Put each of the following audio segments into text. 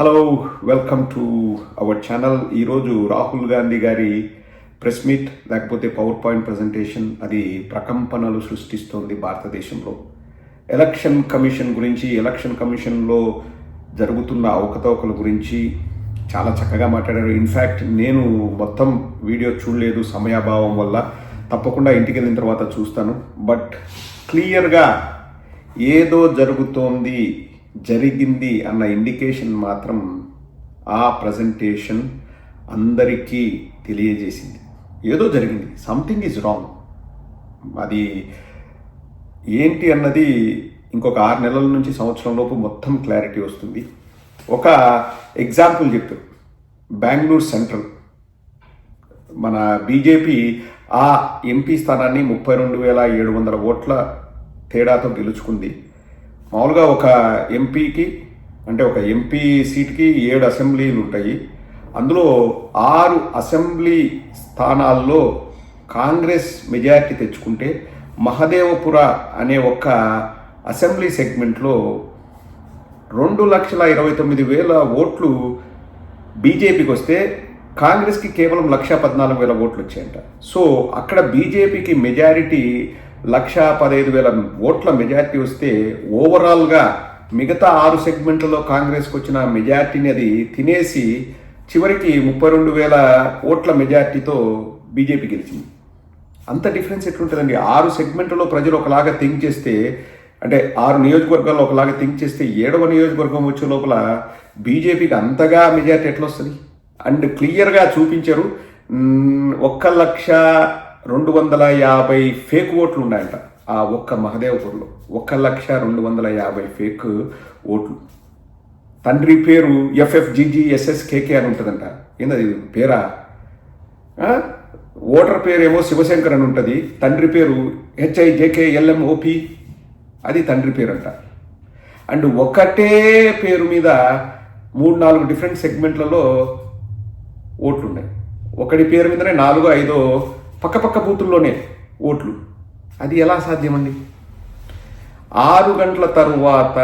Hello welcome to our channel ఈరోజు రాహుల్ గాంధీ గారి press meet లేకపోతే పవర్ పాయింట్ ప్రజెంటేషన్ అది ప్రకంపనలు సృష్టిస్తోంది భారతదేశంలో. ఎలక్షన్ కమిషన్ గురించి ఎలక్షన్ కమిషన్లో జరుగుతున్న అవకతవకల గురించి చాలా చక్కగా మాట్లాడారు. ఇన్ఫ్యాక్ట్ నేను మొత్తం వీడియో చూడలేదు సమయాభావం వల్ల. తప్పకుండా ఇంటికి వెళ్ళిన తర్వాత చూస్తాను. బట్ క్లియర్గా ఏదో జరుగుతోంది జరిగింది అన్న ఇండికేషన్ మాత్రం ఆ ప్రజెంటేషన్ అందరికీ తెలియజేసింది. ఏదో జరిగింది. సంథింగ్ ఈజ్ రాంగ్ అది ఏంటి అన్నది ఇంకొక ఆరు నెలల నుంచి సంవత్సరంలోపు మొత్తం క్లారిటీ వస్తుంది. ఒక ఎగ్జాంపుల్ చెప్పారు బెంగళూరు సెంట్రల్ మన బీజేపీ ఆ ఎంపీ స్థానాన్ని ముప్పై రెండు వేల ఏడు వందల ఓట్ల తేడాతో గెలుచుకుంది. మామూలుగా ఒక ఎంపీకి అంటే ఒక ఎంపీ సీట్కి ఏడు అసెంబ్లీలు ఉంటాయి. అందులో ఆరు అసెంబ్లీ స్థానాల్లో కాంగ్రెస్ మెజారిటీ తెచ్చుకుంటే మహదేవపుర అనే ఒక అసెంబ్లీ సెగ్మెంట్లో రెండు లక్షల ఇరవై తొమ్మిది వేల ఓట్లు బీజేపీకి వస్తే కాంగ్రెస్కి కేవలం లక్ష పద్నాలుగు వేల ఓట్లు వచ్చాయంట. సో అక్కడ బీజేపీకి మెజారిటీ లక్ష పదహైదు వేల ఓట్ల మెజార్టీ వస్తే ఓవరాల్గా మిగతా ఆరు సెగ్మెంట్లలో కాంగ్రెస్కి వచ్చిన మెజార్టీని అది తినేసి చివరికి ముప్పై రెండు వేల ఓట్ల మెజార్టీతో బీజేపీ గెలిచింది. అంత డిఫరెన్స్ ఎట్లుంటుందండి? ఆరు సెగ్మెంట్లో ప్రజలు ఒకలాగా థింక్ చేస్తే అంటే ఆరు నియోజకవర్గాల్లో ఒకలాగా థింక్ చేస్తే ఏడవ నియోజకవర్గం వచ్చే లోపల బీజేపీకి అంతగా మెజార్టీ ఎట్లా వస్తుంది అండ్ క్లియర్గా చూపించారు. ఒక్క లక్ష రెండు వందల యాభై ఫేక్ ఓట్లు ఉన్నాయంట. ఆ ఒక్క మహదేవపూర్లో ఒక్క లక్ష రెండు వందల యాభై ఫేక్ ఓట్లు. తండ్రి పేరు ఎఫ్ఎఫ్జిజిఎస్ఎస్కేకే అని ఉంటుందంట. ఏంది పేరా? ఓటర్ పేరేమో శివశంకర్ అని ఉంటుంది. తండ్రి పేరు హెచ్ఐ ఎల్ఎం ఓపి అది తండ్రి పేరు అంట అండ్ ఒకటే పేరు మీద మూడు నాలుగు డిఫరెంట్ సెగ్మెంట్లలో ఓట్లు ఉన్నాయి ఒకటి పేరు మీదనే నాలుగో ఐదో పక్కపక్క బూతుల్లోనే ఓట్లు. అది ఎలా సాధ్యమండి? ఆరు గంటల తరువాత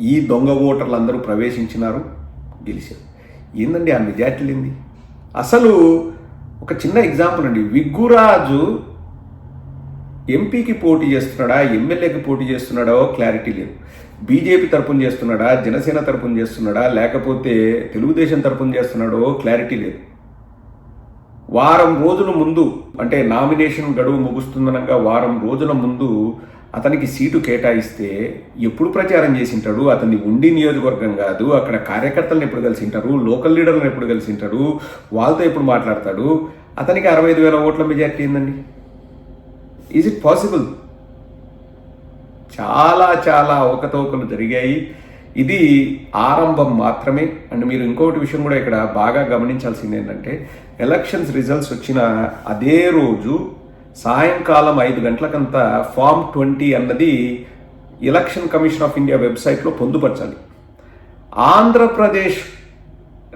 ఈ దొంగ ఓటర్లు అందరూ ప్రవేశించినారు గెలిచారు. ఏందండి ఆ మెజార్టీలు ఏంది? అసలు ఒక చిన్న ఎగ్జాంపుల్ అండి. విగ్గురాజు ఎంపీకి పోటీ చేస్తున్నాడా ఎమ్మెల్యేకి పోటీ చేస్తున్నాడో క్లారిటీ లేదు. బీజేపీ తరపున చేస్తున్నాడా జనసేన తరపున చేస్తున్నాడా లేకపోతే తెలుగుదేశం తరపున చేస్తున్నాడో క్లారిటీ లేదు. వారం రోజుల ముందు అంటే నామినేషన్ గడువు ముగుస్తుందనగా వారం రోజుల ముందు అతనికి సీటు కేటాయిస్తే ఎప్పుడు ప్రచారం చేసింటాడు? అతన్ని ఉండి నియోజకవర్గం కాదు అక్కడ కార్యకర్తలను ఎప్పుడు కలిసి ఉంటారు లోకల్ లీడర్లను ఎప్పుడు కలిసి ఉంటారు వాళ్ళతో ఎప్పుడు మాట్లాడతాడు? అతనికి అరవై ఐదు వేల ఓట్ల మెజార్టీ ఏందండి? ఈజ్ ఇట్ పాసిబుల్ చాలా చాలా అవకతవకలు జరిగాయి. ఇది ఆరంభం మాత్రమే. అండ్ మీరు ఇంకొకటి విషయం కూడా ఇక్కడ బాగా గమనించాల్సింది ఏంటంటే ఎలక్షన్స్ రిజల్ట్స్ వచ్చిన అదే రోజు సాయంకాలం ఐదు గంటలకంతా ఫామ్ ట్వంటీ అన్నది ఎలక్షన్ కమిషన్ ఆఫ్ ఇండియా వెబ్సైట్లో పొందుపరచాలి. ఆంధ్రప్రదేశ్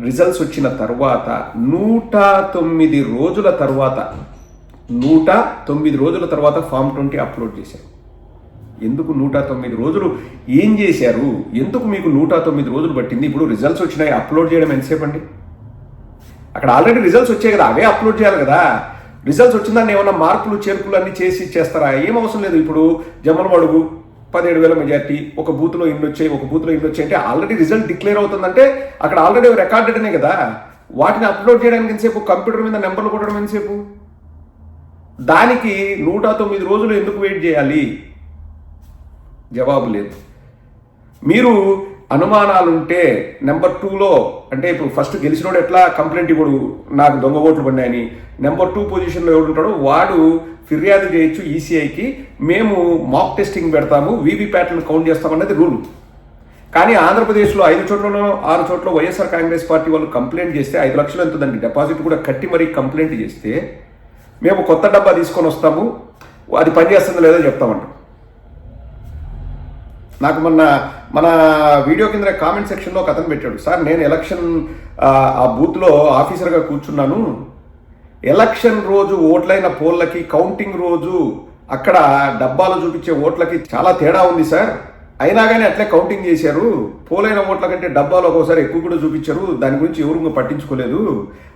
రిజల్ట్స్ వచ్చిన తర్వాత నూట తొమ్మిది రోజుల తర్వాత నూట తొమ్మిది రోజుల తర్వాత ఫామ్ ట్వంటీ అప్లోడ్ చేశారు. ఎందుకు నూట తొమ్మిది రోజులు? ఏం చేశారు? ఎందుకు మీకు నూట తొమ్మిది రోజులు పట్టింది? ఇప్పుడు రిజల్ట్స్ వచ్చినాయి అప్లోడ్ చేయడం ఎంతసేపు అండి? అక్కడ ఆల్రెడీ రిజల్ట్స్ వచ్చాయి కదా అవే అప్లోడ్ చేయాలి కదా. రిజల్ట్స్ వచ్చిందని ఏమైనా మార్పులు చేర్పులు అన్ని చేసి చేస్తారా ఏం అవసరం లేదు ఇప్పుడు. జమ్మల మడుగు పదిహేడు వేల మెజార్టీ ఒక బూత్లో ఇన్ని వచ్చాయి ఒక బూత్లో ఇన్ని వచ్చాయి అంటే ఆల్రెడీ రిజల్ట్ డిక్లేర్ అవుతుందంటే అక్కడ ఆల్రెడీ రికార్డెడ్నే కదా. వాటిని అప్లోడ్ చేయడానికి ఎంతసేపు? కంప్యూటర్ మీద నెంబర్లు కొట్టడం ఎంతసేపు? దానికి నూట తొమ్మిది రోజులు ఎందుకు వెయిట్ చేయాలి? జవాబు లేదు. మీరు అనుమానాలుంటే నెంబర్ టూలో అంటే ఇప్పుడు ఫస్ట్ గెలిచినోడు ఎట్లా కంప్లైంట్ ఇవ్వడు? నాకు దొంగ ఓట్లు పడినాయని. నెంబర్ టూ పొజిషన్లో ఎవడుంటాడో వాడు ఫిర్యాదు చేయొచ్చు ఈసీఐకి. మేము మాక్ టెస్టింగ్ పెడతాము వీవీప్యాట్లను కౌంట్ చేస్తామన్నది రూల్. కానీ ఆంధ్రప్రదేశ్లో ఐదు చోట్లలో ఆరు చోట్ల వైఎస్ఆర్ కాంగ్రెస్ పార్టీ వాళ్ళు కంప్లైంట్ చేస్తే ఐదు లక్షలు ఎంతుందండి డిపాజిట్ కూడా కట్టి మరీ కంప్లైంట్ చేస్తే మేము కొత్త డబ్బా తీసుకొని వస్తాము అది పనిచేస్తుందో లేదో చెప్తామంటాం. నాకు మొన్న మన వీడియో కింద కామెంట్ సెక్షన్లో ఒక అతను పెట్టాడు. సార్ నేను ఎలక్షన్ ఆ, బూత్లో ఆఫీసర్గా కూర్చున్నాను. ఎలక్షన్ రోజు ఓట్లైన పోల్లకి కౌంటింగ్ రోజు అక్కడ డబ్బాలు చూపించే ఓట్లకి చాలా తేడా ఉంది సార్. అయినా కానీ అట్లే కౌంటింగ్ చేశారు. పోలైన ఓట్ల కంటే డబ్బాలు ఒక్కోసారి ఎక్కువ కూడా చూపించారు. దాని గురించి ఎవరు పట్టించుకోలేదు.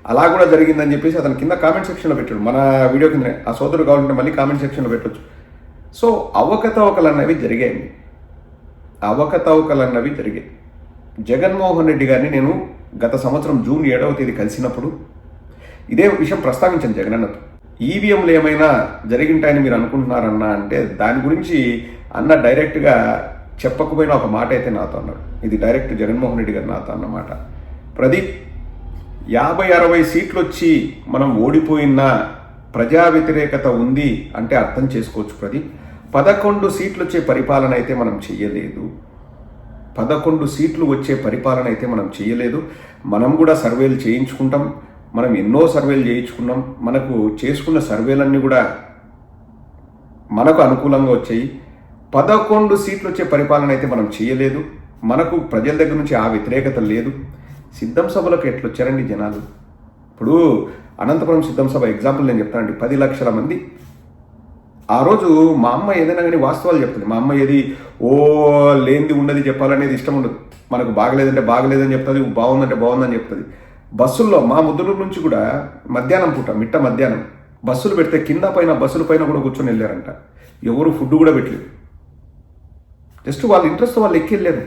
అలా కూడా జరిగిందని చెప్పేసి అతను కింద కామెంట్ సెక్షన్లో పెట్టాడు. మన వీడియో కింద ఆ సోదరుడు కావాలంటే మళ్ళీ కామెంట్ సెక్షన్లో పెట్టొచ్చు. సో అవకతవకలు అన్నవి జరిగాయి అవకతవకలు అన్నవి జరిగాయి. జగన్మోహన్ రెడ్డి గారిని నేను గత సంవత్సరం జూన్ ఏడవ తేదీ కలిసినప్పుడు ఇదే విషయం ప్రస్తావించాను జగనన్నతో ఈవీఎంలు ఏమైనా జరిగింటాయని మీరు అనుకుంటున్నారన్నా అంటే దాని గురించి అన్న డైరెక్ట్గా చెప్పకపోయినా ఒక మాట అయితే నాతో అన్నాడు. ఇది డైరెక్ట్ జగన్మోహన్ రెడ్డి గారు నాతో అన్నమాట. ప్రదీప్ యాభై అరవై సీట్లు వచ్చి మనం ఓడిపోయిన ప్రజా వ్యతిరేకత ఉంది అంటే అర్థం చేసుకోవచ్చు ప్రదీప్. పదకొండు సీట్లు వచ్చే పరిపాలన అయితే మనం చెయ్యలేదు. పదకొండు సీట్లు వచ్చే పరిపాలన అయితే మనం చేయలేదు మనం కూడా సర్వేలు చేయించుకుంటాం. మనం ఎన్నో సర్వేలు చేయించుకున్నాం. మనకు చేసుకున్న సర్వేలన్నీ కూడా మనకు అనుకూలంగా వచ్చాయి. పదకొండు సీట్లు వచ్చే పరిపాలన అయితే మనం చేయలేదు మనకు ప్రజల దగ్గర నుంచి ఆ వ్యతిరేకత లేదు. సిద్ధం సభలకు ఎట్లొచ్చారండి జనాలు? ఇప్పుడు అనంతపురం సిద్ధం సభ ఎగ్జాంపుల్ నేను చెప్తానండి. పది లక్షల మంది ఆ రోజు మా అమ్మ ఏదైనా కానీ వాస్తవాలు చెప్తుంది. మా అమ్మ ఏది ఓ లేనిది ఉన్నది చెప్పాలనేది ఇష్టం ఉండదు. మనకు బాగలేదంటే బాగలేదని చెప్తుంది బాగుందంటే బాగుందని చెప్తుంది. బస్సుల్లో మా ముద్దుల నుంచి కూడా మధ్యాహ్నం పూట మిట్ట మధ్యాహ్నం బస్సులు పెడితే కింద పైన బస్సుల పైన కూడా కూర్చొని వెళ్ళారంట. ఎవరు ఫుడ్ కూడా పెట్టలేదు. జస్ట్ వాళ్ళ ఇంట్రెస్ట్ వాళ్ళు ఎక్కి వెళ్ళారు.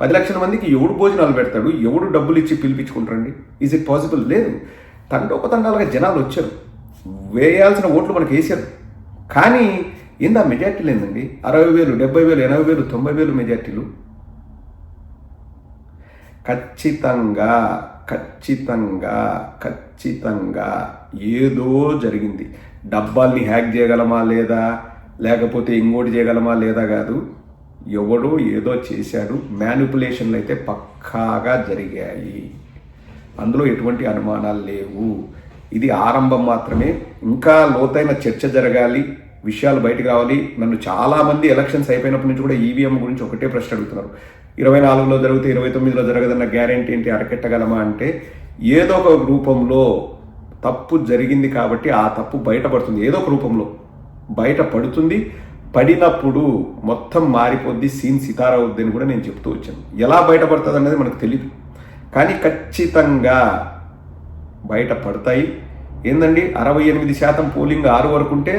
పది లక్షల మందికి ఎవడు భోజనాలు పెడతాడు ఎవడు డబ్బులు ఇచ్చి పిలిపించుకుంటారండి ఈజ్ ఇట్ పాసిబుల్ లేదు. తండోపతండాలుగా జనాలు వచ్చారు. వేయాల్సిన ఓట్లు మనకి వేసారు. కానీ ఏందా మెజార్టీలు ఏందండి అరవై వేలు డెబ్బై వేలు ఎనభై వేలు తొంభై వేలు మెజార్టీలు ఖచ్చితంగా ఖచ్చితంగా ఖచ్చితంగా ఏదో జరిగింది. డబ్బాల్ని హ్యాక్ చేయగలమా లేదా? లేకపోతే ఇంకోటి చేయగలమా లేదా కాదు. ఎవడో ఏదో చేశాడు. మ్యానిపులేషన్లు అయితే పక్కాగా జరిగాయి. అందులో ఎటువంటి అనుమానాలు లేవు. ఇది ఆరంభం మాత్రమే. ఇంకా లోతైన చర్చ జరగాలి విషయాలు బయటకు రావాలి. నన్ను చాలామంది ఎలక్షన్స్ అయిపోయినప్పటి నుంచి కూడా ఈవీఎం గురించి ఒకటే ప్రశ్న అడుగుతున్నారు. ఇరవై నాలుగులో జరిగితే ఇరవై తొమ్మిదిలో జరగదన్న గ్యారెంటీ ఏంటి? అరకెట్టగలమా అంటే ఏదో ఒక రూపంలో తప్పు జరిగింది కాబట్టి ఆ తప్పు బయటపడుతుంది. ఏదో ఒక రూపంలో బయట పడుతుంది పడినప్పుడు మొత్తం మారిపోద్ది సీన్ సితారా అని కూడా నేను చెప్తూ వచ్చాను. ఎలా బయటపడుతుంది అనేది మనకు తెలియదు కానీ ఖచ్చితంగా బయట పడతాయి. ఏందండి? అరవై ఎనిమిది శాతం పోలింగ్ ఆరు వరకు ఉంటే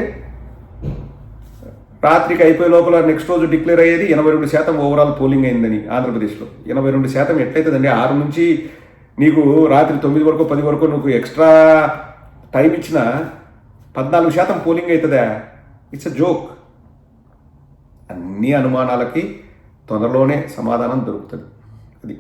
రాత్రికి అయిపోయే లోపల నెక్స్ట్ రోజు డిక్లేర్ అయ్యేది ఎనభై రెండు శాతం ఓవరాల్ పోలింగ్ అయిందని ఆంధ్రప్రదేశ్లో. ఎనభై రెండు శాతం ఎట్లయితుందండి? ఆరు నుంచి నీకు రాత్రి తొమ్మిది వరకు పది వరకు నువ్వు ఎక్స్ట్రా టైం ఇచ్చిన పద్నాలుగు శాతం పోలింగ్ అవుతుందా ఇట్స్ అ జోక్. అన్ని అనుమానాలకి తొందరలోనే సమాధానం దొరుకుతుంది. అది